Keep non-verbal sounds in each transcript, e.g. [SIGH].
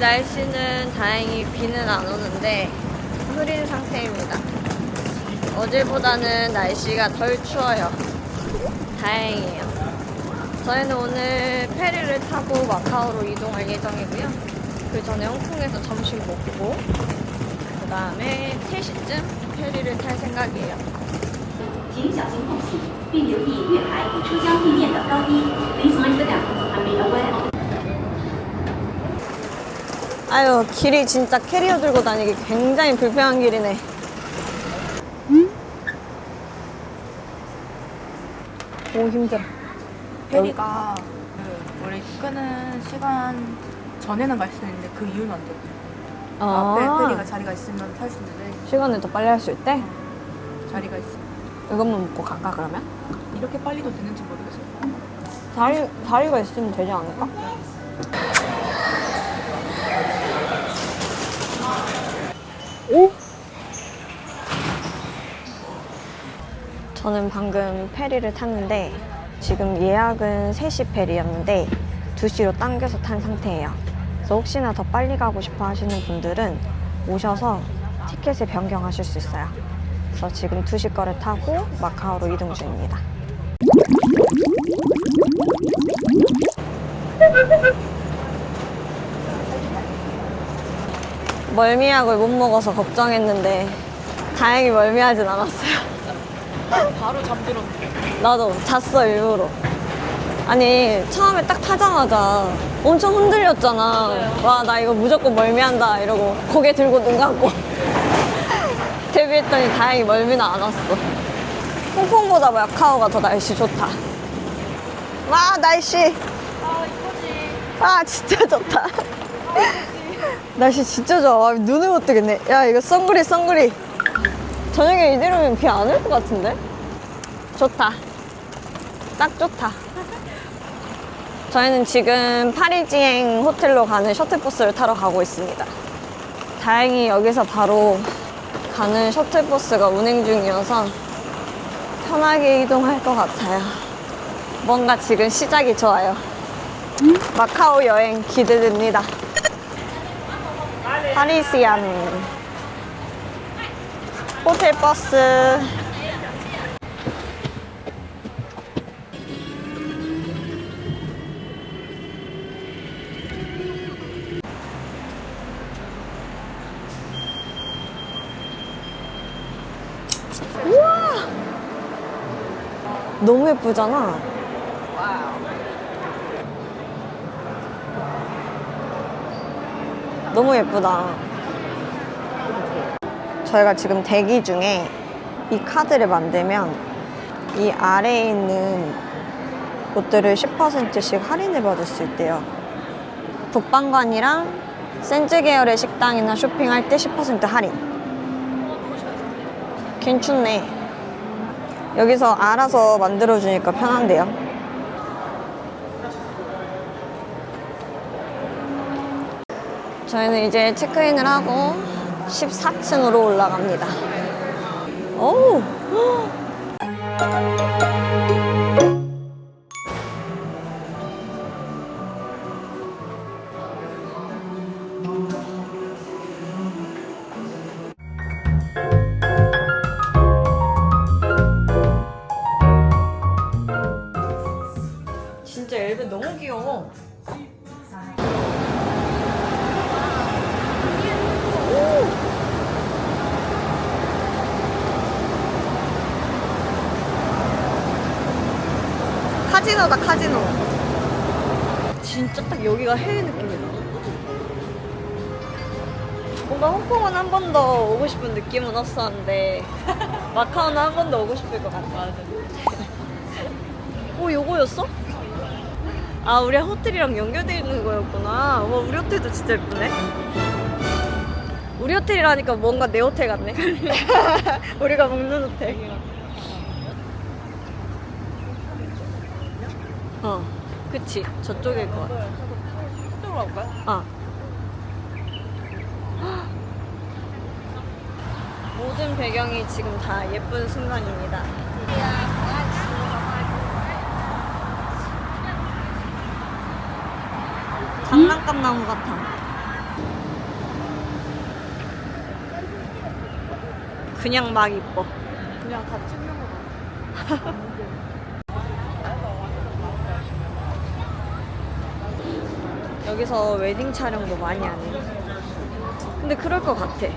두 번째 날. 오늘 날씨는 다행히 비는 안 오는데 흐린 상태입니다. 어제보다는 날씨가 덜 추워요. 다행이에요. 저희는 오늘 페리를 타고 마카오로 이동할 예정이고요. 그 전에 홍콩에서 점심 먹고 그 다음에 3시쯤 페리를 탈 생각이에요. 请小心空隙，并留意月台与车厢地面的高低。Please mind the gap and be aware of 아유 길이 진짜 캐리어 들고 다니기 굉장히 불편한 길이네 오 힘들어 페리가 그 원래 끄는 시간 전에는 갈 수 있는데 그 이유는 안 돼. 앞에 페리가 자리가 있으면 탈 수 있는데 시간을 더 빨리 할 수 있대? 자리가 있어. 이것만 먹고 갈까 그러면? 이렇게 빨리도 되는지 모르겠어요. 자리, 자리가 있으면 되지 않을까? 저는 방금 페리를 탔는데 지금 예약은 3시 페리였는데 2시로 당겨서 탄 상태예요. 그래서 혹시나 더 빨리 가고 싶어 하시는 분들은 오셔서 티켓을 변경하실 수 있어요. 그래서 지금 2시 거를 타고 마카오로 이동 중입니다. 멀미약을 못 먹어서 걱정했는데 다행히 멀미하진 않았어요. 바로 잠들었는데. 나도 잤어 일부러. 아니 처음에 딱 타자마자 엄청 흔들렸잖아. 와나 이거 무조건 멀미한다 이러고 고개 들고 눈 감고 [LAUGHS] 데뷔했더니 다행히 멀미는 안 왔어. 홍콩보다 마카오가 더 날씨 좋다. 와 날씨. 아 이거지. 아 진짜 좋다. 날씨 진짜 좋아. 와, 눈을 못 뜨겠네. 야 이거 선글이 선글이. 저녁에 이대로면 비 안 올 것 같은데? 좋다. 딱 좋다. 저희는 지금 파리지행 호텔로 가는 셔틀버스를 타러 가고 있습니다. 다행히 여기서 바로 가는 셔틀버스가 운행 중이어서 편하게 이동할 것 같아요. 뭔가 지금 시작이 좋아요. 마카오 여행 기대됩니다. 파리시안 호텔 버스 우와 너무 예쁘잖아. 너무 예쁘다. 저희가 지금 대기 중에 이 카드를 만들면 이 아래에 있는 곳들을 10%씩 할인을 받을 수 있대요. 북방관이랑 센즈 계열의 식당이나 쇼핑할 때 10% 할인. 괜찮네. 여기서 알아서 만들어주니까 편한데요. 저희는 이제 체크인을 하고 14층으로 올라갑니다. 오! 카지노다 카지노. 진짜 딱 여기가 해외 느낌이다. 뭔가 홍콩은 한 번 더 오고 싶은 느낌은 없었는데 [LAUGHS] 마카오는 한 번 더 오고 싶을 것 같아. 오 요거였어? 아 우리 호텔이랑 연결되어 있는 거였구나. 와 우리 호텔도 진짜 예쁘네. 우리 호텔이라니까 뭔가 내 호텔 같네. [LAUGHS] [LAUGHS] 우리가 묵는 호텔 어, 그치. 저쪽일 것 같아. 이쪽으로 가볼까요? 어. 모든 배경이 지금 다 예쁜 순간입니다. 장난감 나무 같아. 그냥 막 이뻐. 그냥 다 찍는 거 같아. [LAUGHS] 여기서 웨딩 촬영도 많이 하네. 근데 그럴 것 같아.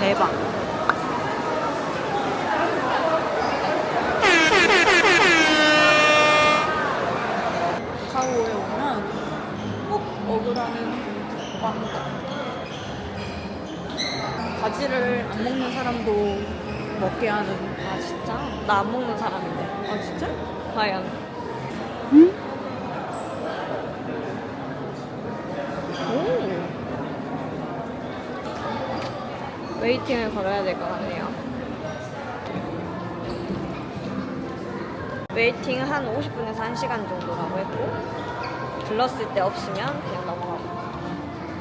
대박. 카오에 오면 꼭 먹으라는 빵. 바지를 안 먹는 사람도 먹게 하는. 아 진짜? 나 안 먹는 사람인데. 아 진짜? 과연. 오. 웨이팅을 걸어야 될 것 같네요. 웨이팅 한 50분에서 1시간 정도라고 했고 불렀을 때 없으면 그냥 넘어가고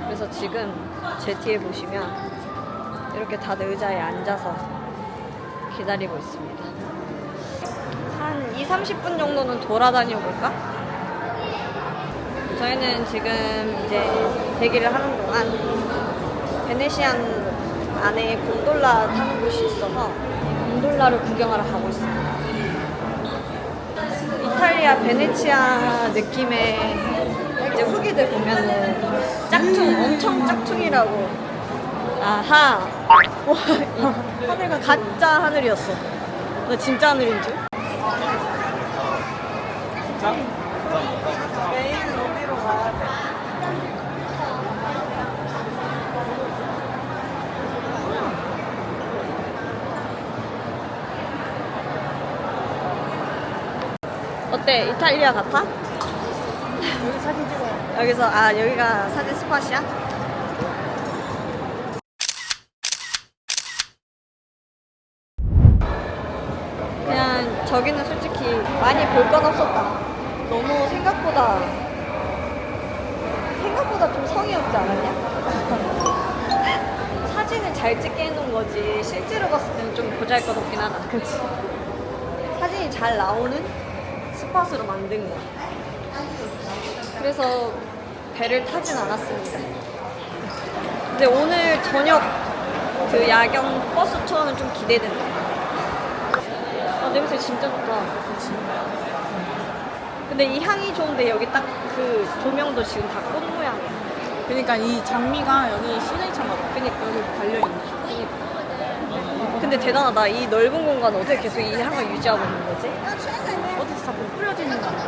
그래서 지금 제 뒤에 보시면 이렇게 다들 의자에 앉아서 기다리고 있습니다. 한 2, 30분 정도는 돌아다녀 볼까? 저희는 지금 이제 대기를 하는 동안 베네시안 안에 곤돌라 타는 곳이 있어서 곤돌라를 구경하러 가고 있습니다. 이탈리아 베네치아 느낌의 이제 후기들 보면은 짝퉁, 엄청 짝퉁이라고. 아하. 와, 이 하늘가 가짜 하늘이었어. 나 진짜 하늘인 줄. 어때? 이탈리아 같아? 여기 사진 찍어요. 여기서 아 여기가 사진 스팟이야? 그냥 저기는 솔직히 많이 볼 건 없었다. 너무 생각보다 생각보다 좀 성의 없지 않았냐? [LAUGHS] 사진을 잘 찍게 해놓은 거지 실제로 봤을 때는 좀 보잘것없긴 하다. 그렇지. 사진이 잘 나오는 스팟으로 만든 거야. 그래서 배를 타진 않았습니다. 근데 오늘 저녁 그 야경 버스 투어는 좀 기대된다. 아, 냄새 진짜 좋다. 근데 이 향이 좋은데 여기 딱 그 조명도 지금 다 꽃 모양이야. 그러니까 이 장미가 여기 시네이처인가 봐. 그니까. 여기 달려있네. 근데 대단하다. 이 넓은 공간 어떻게 계속 이 향을 유지하고 있는 거지? 어디서 자꾸 뿌려지는 거 아니야?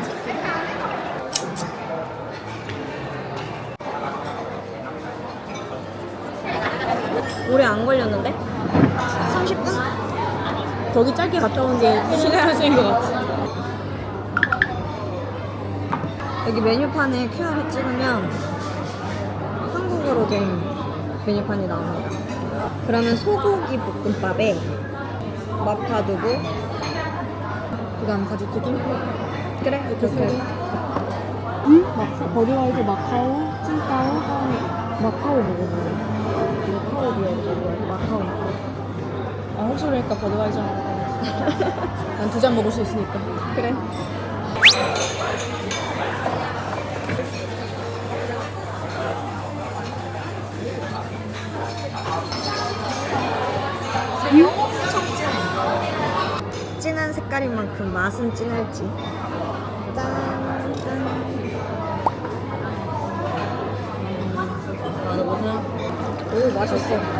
오래 안 걸렸는데? 30분? 거기 짧게 갔다 온 게 신의 한 수인 것 같아. 여기 메뉴판에 QR을 찍으면 한국어로 된 메뉴판이 나옵니다. 그러면 소고기 볶음밥에 마파두부 그 다음 가지튀김. 그래 이렇게 막 버디와이즈 마카오, 찐따오, 마카오 먹어보래. 마카오 비어 먹어보래. 마카오 그러니까 버디와이저 난 두 잔 먹을 수 있으니까. 그래. 진한 색깔인 만큼 맛은 진할지. 짠, 짠. 오, 맛있어.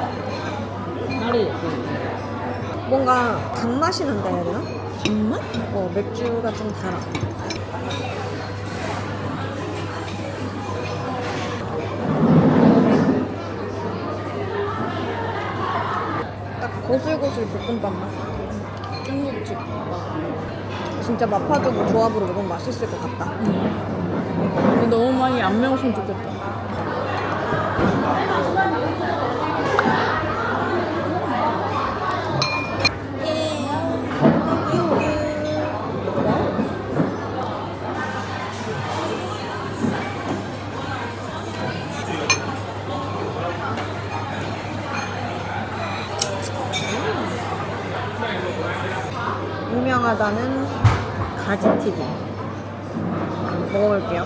뭔가 단맛이 난다 해야 되나? 정말? 어, 맥주가 좀 달아. 딱 고슬고슬 볶음밥 맛. 중국집. 진짜 마파두부 조합으로 먹으면 맛있을 것 같다. 근데 너무 많이 안 매웠으면 좋겠다. 유명하다는 가지튀김. 먹어볼게요.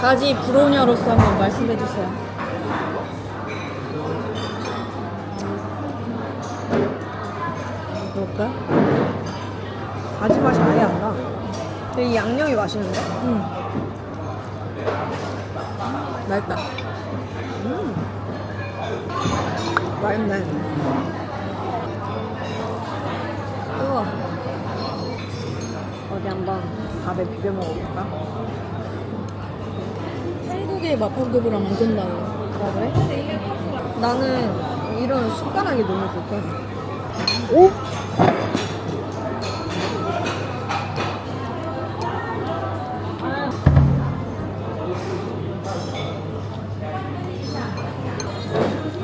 가지 브로냐로서 한번 말씀해 주세요. 먹을까요? 가지 맛이 아예 안 나. 근데 이 양념이 맛있는데? 음. 맛있다. 맛있네. 어디 한번 밥에 비벼 먹어볼까? 한국의 마파두부랑 완전 달라. 아, 그래? 나는 이런 숟가락이 너무 불편해. 오?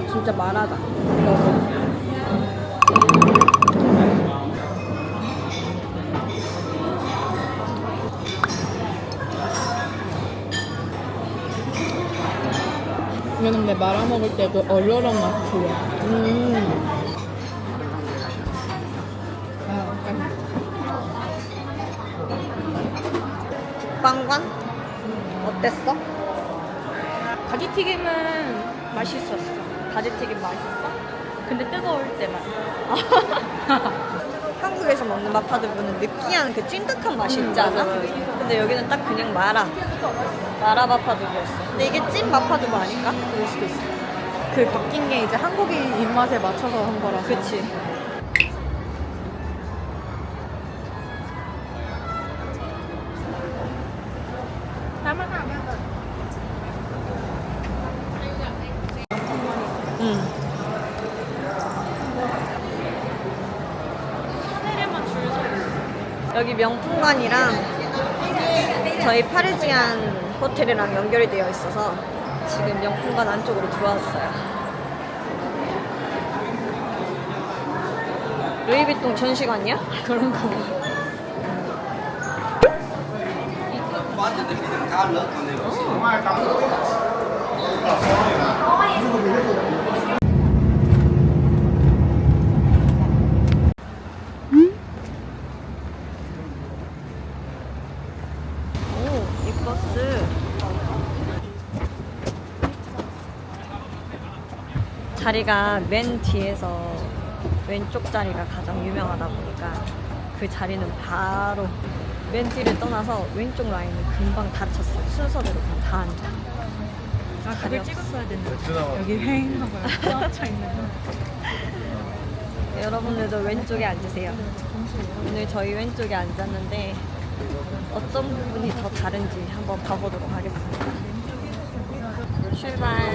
진짜 말하다. 이거는 내 말아 먹을 때 그 얼얼한 맛이 좋아. 음. 국방관? 어땠어? 가지튀김은 맛있었어. 가지튀김 맛있어? 근데 뜨거울 때만. [LAUGHS] 한국에서 먹는 마파두부는 느끼한 그 찐득한 맛이 있지 않아? 근데 여기는 딱 그냥 마라. 마라 마파두부였어. 근데 이게 찐 마파두부 아닐까? 그럴 수도 있어. 그 바뀐 게 이제 한국인 입맛에 맞춰서 한 거라서. 그치. 여기 명품관이랑 저희 파리지안 호텔이랑 연결이 되어 있어서 지금 명품관 안쪽으로 들어왔어요. 루이비통 전시관이야? [LAUGHS] 그런 거. 오, 이 버스. 자리가 맨 뒤에서 왼쪽 자리가 가장 유명하다 보니까 그 자리는 바로 맨 뒤를 떠나서 왼쪽 라인은 금방 닫혔어요. 순서대로 그냥 다 앉아. 아, 그걸 찍었어야 됐는데. 여기 횡하고 꽉차 있는 거. 네, 여러분들도 왼쪽에 앉으세요. 오늘 저희 왼쪽에 앉았는데 어떤 부분이 더 다른지 한번 봐보도록 하겠습니다. 출발.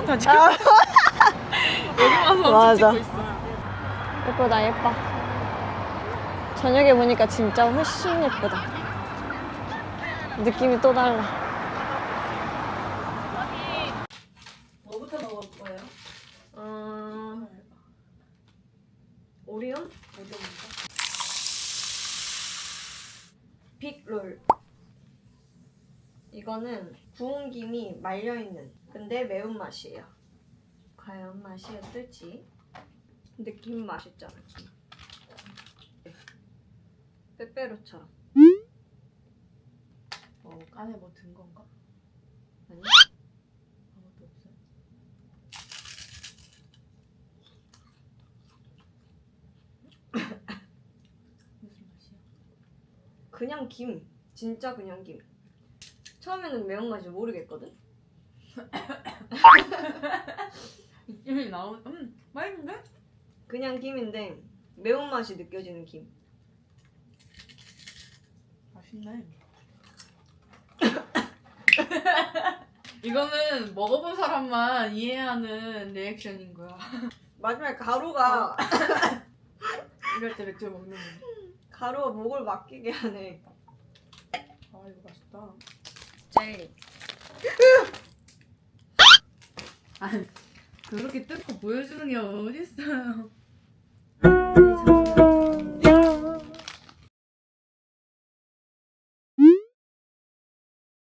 같아 지금. [LAUGHS] 여기 와서 엄청 맞아. 찍고 있어요. 예쁘다 예뻐 저녁에 보니까 진짜 훨씬 예쁘다 느낌이 또 달라 뭐부터 먹을 거예요? 어... 오리온? 빅롤 이거는 구운 김이 말려있는 근데 매운맛이에요. 과연 맛이 어떨지? 근데 김 맛있잖아 김. 빼빼로처럼. 어, 안에 뭐 든 건가? 아니. 아무것도 없어요. [LAUGHS] 무슨 맛이야? 그냥 김. 진짜 그냥 김. 처음에는 매운맛이 모르겠거든 이미 나온 음 맛있는데? 그냥 김인데 매운맛이 느껴지는 김 맛있네. [LAUGHS] 이거는 먹어본 사람만 이해하는 리액션인 거야. 마지막에 가루가 [LAUGHS] 이럴 때 맥주 먹는 거. 가루가 목을 막히게 하네 아 이거 맛있다. 젤리 [LAUGHS] 아니 그렇게 뜯고 보여주는 게 어딨어요?